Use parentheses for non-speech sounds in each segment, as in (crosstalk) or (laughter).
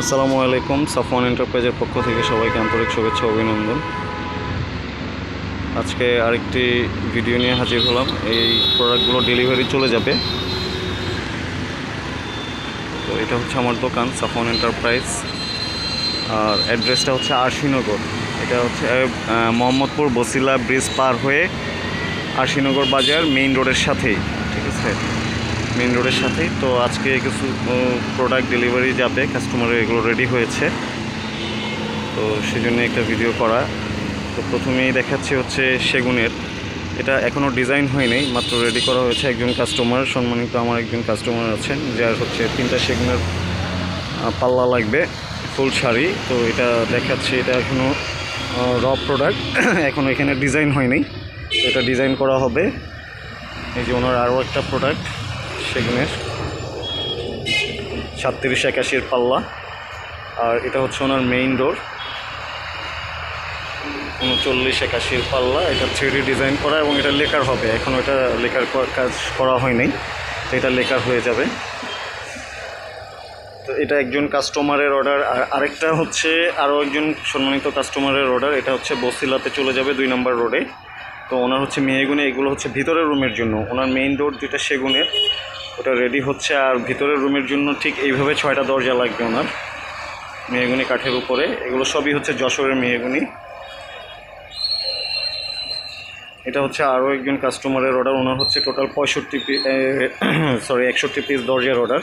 আসসালামু আলাইকুম, সাফওয়ান এন্টারপ্রাইজের পক্ষ থেকে সবাইকে আন্তরিক শুভেচ্ছা অভিনন্দন। আজকে আরেকটি ভিডিও নিয়ে হাজির হলাম। এই প্রোডাক্টগুলো ডেলিভারি চলে যাবে। তো এটা হচ্ছে আমার দোকান, সাফওয়ান এন্টারপ্রাইজ। আর অ্যাড্রেসটা হচ্ছে আরশিনগর। এটা হচ্ছে মোহাম্মদপুর বসিলা ব্রিজ পার হয়ে আরশিনগর বাজার মেইন রোডের সাথেই, ঠিক আছে? মেইন রোডের সাথেই। তো আজকে কিছু প্রোডাক্ট ডেলিভারি যাবে কাস্টমারের এগুলো রেডি হয়েছে। তো সেজন্য একটা ভিডিও করা। তো প্রথমেই দেখাচ্ছি হচ্ছে সেগুনের। এটা এখনও ডিজাইন হয়নি মাত্র রেডি করা হয়েছে একজন কাস্টমার সম্মানিত আমার একজন কাস্টমার আছেন, যার হচ্ছে তিনটা সেগুনের পাল্লা লাগবে, ফুল শাড়ি। তো এটা দেখাচ্ছি, এটা এখনও র প্রোডাক্ট এখনও এখানে ডিজাইন হয়নি এটা ডিজাইন করা হবে। এই যে ওনার আরও একটা প্রোডাক্ট সেগুনের সাতত্রিশ একাশির পাল্লা। আর এটা হচ্ছে ওনার মেইন ডোর উনচল্লিশ একাশির পাল্লা। এটা থ্রি ডিজাইন করা এবং এটা লেকার হবে। এখন এটা লেকার কাজ করা হয়নি। তো এটা লেকার হয়ে যাবে। তো এটা একজন কাস্টমারের অর্ডার আর আরেকটা হচ্ছে আরও একজন সম্মানিত কাস্টমারের অর্ডার এটা হচ্ছে বসিলাতে চলে যাবে দুই নম্বর রোডে তো ওনার হচ্ছে মেয়েগুনে এগুলো হচ্ছে ভিতরের রুমের জন্য। ওনার মেইন ডোর যেটা সেগুনের। ওটা রেডি হচ্ছে আর ভিতরের রুমের জন্য ঠিক এইভাবে ছয়টা দরজা লাগবে ওনার মেয়েগুনি কাঠের উপরে। এগুলো সবই হচ্ছে যশোরের মেয়েগুনি এটা হচ্ছে আরও একজন কাস্টমারের অর্ডার ওনার হচ্ছে টোটাল পঁয়ষট্টি সরি (coughs) একষট্টি পিস দরজার অর্ডার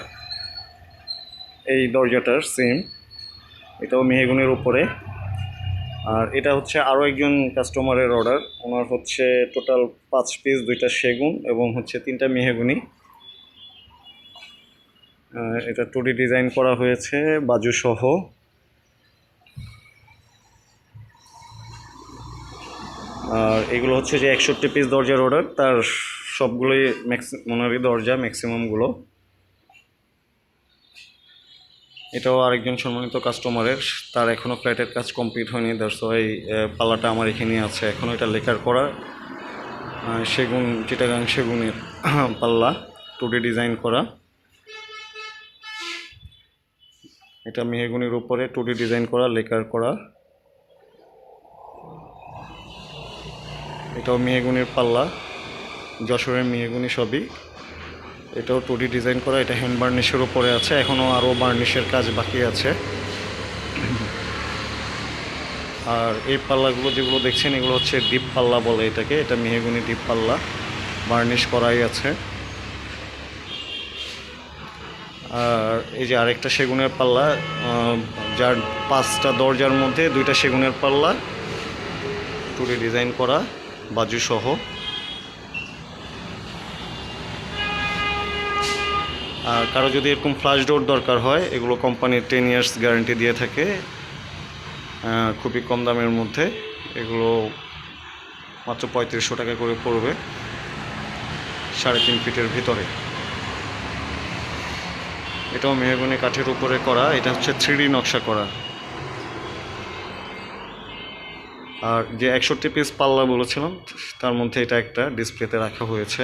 এই দরজাটার সেম এটাও মেহগুনের উপরে। আর এটা হচ্ছে আরও একজন কাস্টমারের অর্ডার ওনার হচ্ছে টোটাল পাঁচ পিস দুইটা সেগুন এবং হচ্ছে তিনটা মেহগুনি। এটা টুডি ডিজাইন করা হয়েছে বাজু সহ। আর এগুলো হচ্ছে যে একষট্টি পিস দরজার অর্ডার তার সবগুলোই ম্যাক্সি ওনারই দরজা ম্যাক্সিমামগুলো এটাও আরেকজন সম্মানিত কাস্টমারের তার এখনও ফ্ল্যাটের কাজ কমপ্লিট হয়নি দ্যাটস ওয়াই পাল্লাটা আমার এখানে আছে। এখনও এটা লেখার করা সেগুন, চিটাগাং সেগুনের পাল্লা, টুডি ডিজাইন করা। এটা মেহেগুনির উপরে টুডি ডিজাইন করা, লেকার করা। এটাও মেহেগুনির পাল্লা, যশোরের মেহেগুনি সবই। এটাও টুডি ডিজাইন করা, এটা হ্যান্ড বার্নিশের উপরে আছে এখনও আরও বার্নিশের কাজ বাকি আছে। আর এই পাল্লাগুলো যেগুলো দেখছেন, এগুলো হচ্ছে ডিপ পাল্লা বলে এটাকে, এটা মেহেগুনি ডিপ পাল্লা, বার্নিশ করাই আছে। আর এই যে আরেকটা সেগুনের পাল্লা যার পাঁচটা দরজার মধ্যে দুইটা সেগুনের পাল্লা, টুডি ডিজাইন করা বাজু সহ আর কারও যদি এরকম ফ্লাশ ডোর দরকার হয়, এগুলো কোম্পানির টেন ইয়ার্স গ্যারান্টি দিয়ে থাকে খুবই কম দামের মধ্যে, এগুলো মাত্র পঁয়ত্রিশশো টাকা করে পড়বে, সাড়ে তিন ফিটের ভিতরে। এটাও মেহগুনি কাঠের উপরে করা, এটা হচ্ছে থ্রি নকশা করা। আর যে একষট্টি পিস পাল্লা বলেছিলাম, তার মধ্যে এটা একটা ডিসপ্লেতে রাখা হয়েছে,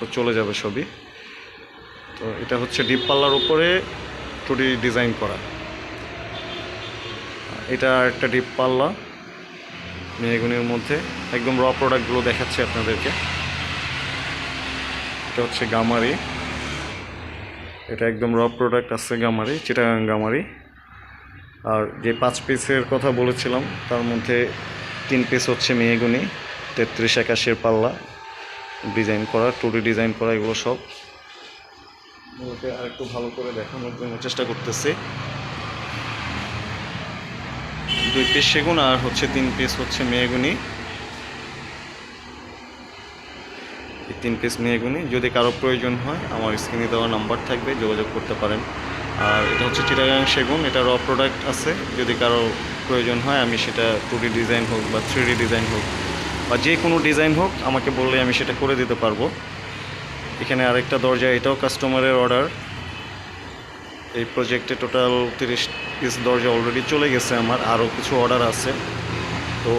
তো চলে যাবে সবই। তো এটা হচ্ছে ডিপ পাল্লার উপরে টুডি ডিজাইন করা। এটা একটা ডিপ পাল্লা মেহগুনির মধ্যে। একদম র প্রোডাক্টগুলো দেখাচ্ছি আপনাদেরকে। এটা হচ্ছে গামারি। এটা একদম র প্রোডাক্ট আছে গামারি চিটাগাং গামারি আর যে পাঁচ পিসের কথা বলেছিলাম, তার মধ্যে তিন পিস হচ্ছে মেয়েগুনি তেত্রিশ একাশের পাল্লা। ডিজাইন করা টুডি ডিজাইন করা, এগুলো সব। এগুলোকে আরেকটু ভালো করে দেখানোর জন্য চেষ্টা করতেছি। দুই পিস সেগুন, আর হচ্ছে তিন পিস হচ্ছে মেয়েগুনি এই তিন পিস মেয়েগুনি যদি কারও প্রয়োজন হয়, আমার স্ক্রিনে দেওয়া নাম্বার থাকবে, যোগাযোগ করতে পারেন। আর এটা হচ্ছে চিটাগাং সেগুন, এটা র প্রোডাক্ট আছে। যদি কারও প্রয়োজন হয়, আমি সেটা টু ডিজাইন হোক বা থ্রি ডিজাইন হোক বা যে কোনো ডিজাইন হোক, আমাকে বললে আমি সেটা করে দিতে পারব। এখানে আরেকটা দরজা, এটাও কাস্টমারের অর্ডার এই প্রজেক্টে টোটাল তিরিশ পিস দরজা অলরেডি চলে গেছে আমার, আরও কিছু অর্ডার আছে। তো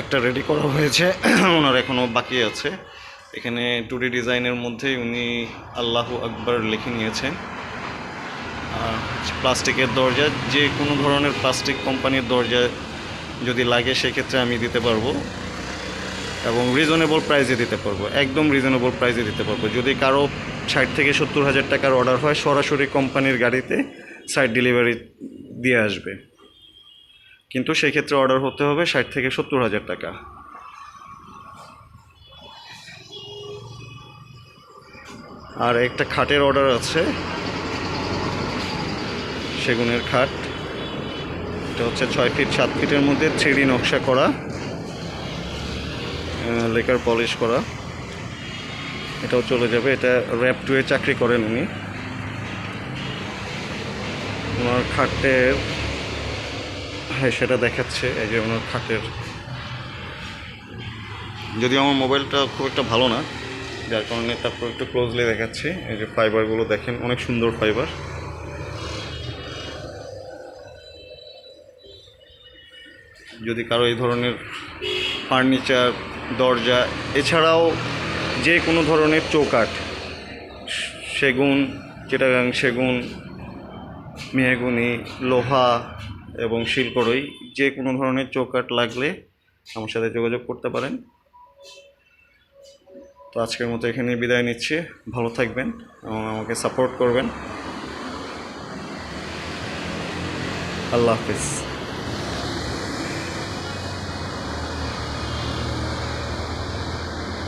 একটা রেডি করা হয়েছে, (clears throat) ওনার এখনও বাকি আছে। এখানে টুডি ডিজাইনের মধ্যে উনি আল্লাহু আকবর লিখে নিয়েছেন। আর প্লাস্টিকের দরজা, যে কোনো ধরনের প্লাস্টিক কোম্পানির দরজা যদি লাগে, সেক্ষেত্রে আমি দিতে পারব এবং রিজনেবল প্রাইসে দিতে পারব, একদম রিজনেবল প্রাইসে দিতে পারব। যদি কারও ষাট থেকে সত্তর হাজার টাকার অর্ডার হয়, সরাসরি কোম্পানির গাড়িতে সাইড ডেলিভারি দিয়ে আসবে। কিন্তু সেক্ষেত্রে অর্ডার হতে হবে ষাট থেকে সত্তর হাজার টাকা। আর একটা খাটের অর্ডার আছে। সেগুনের খাট। এটা হচ্ছে ছয় ফিট সাত ফিটের মধ্যে থ্রি নকশা করা লেকার পলিশ করা। এটাও চলে যাবে। এটা র্যাপ টুয়ে চাকরি করেন উনি। ওনার খাটের হ্যাঁ সেটা দেখাচ্ছে। এই যে ওনার খাটের। যদিও আমার মোবাইলটা খুব একটা ভালো না যার কারণে তারপর একটু ক্লোজলি দেখাচ্ছি। এই যে ফাইবারগুলো দেখেন, অনেক সুন্দর ফাইবার যদি কারও এই ধরনের ফার্নিচার দরজা, এছাড়াও যে কোনো ধরনের চৌকাঠ, সেগুন, চিটাগাং সেগুন, মেহগুনি, লোহা এবং শিল্পরই যে কোনো ধরনের চৌকাঠ লাগলে আমার সাথে যোগাযোগ করতে পারেন। তো আজকের মতো এখানে বিদায় নিচ্ছি। ভালো থাকবেন এবং আমাকে সাপোর্ট করবেন। আল্লাহ হাফিজ।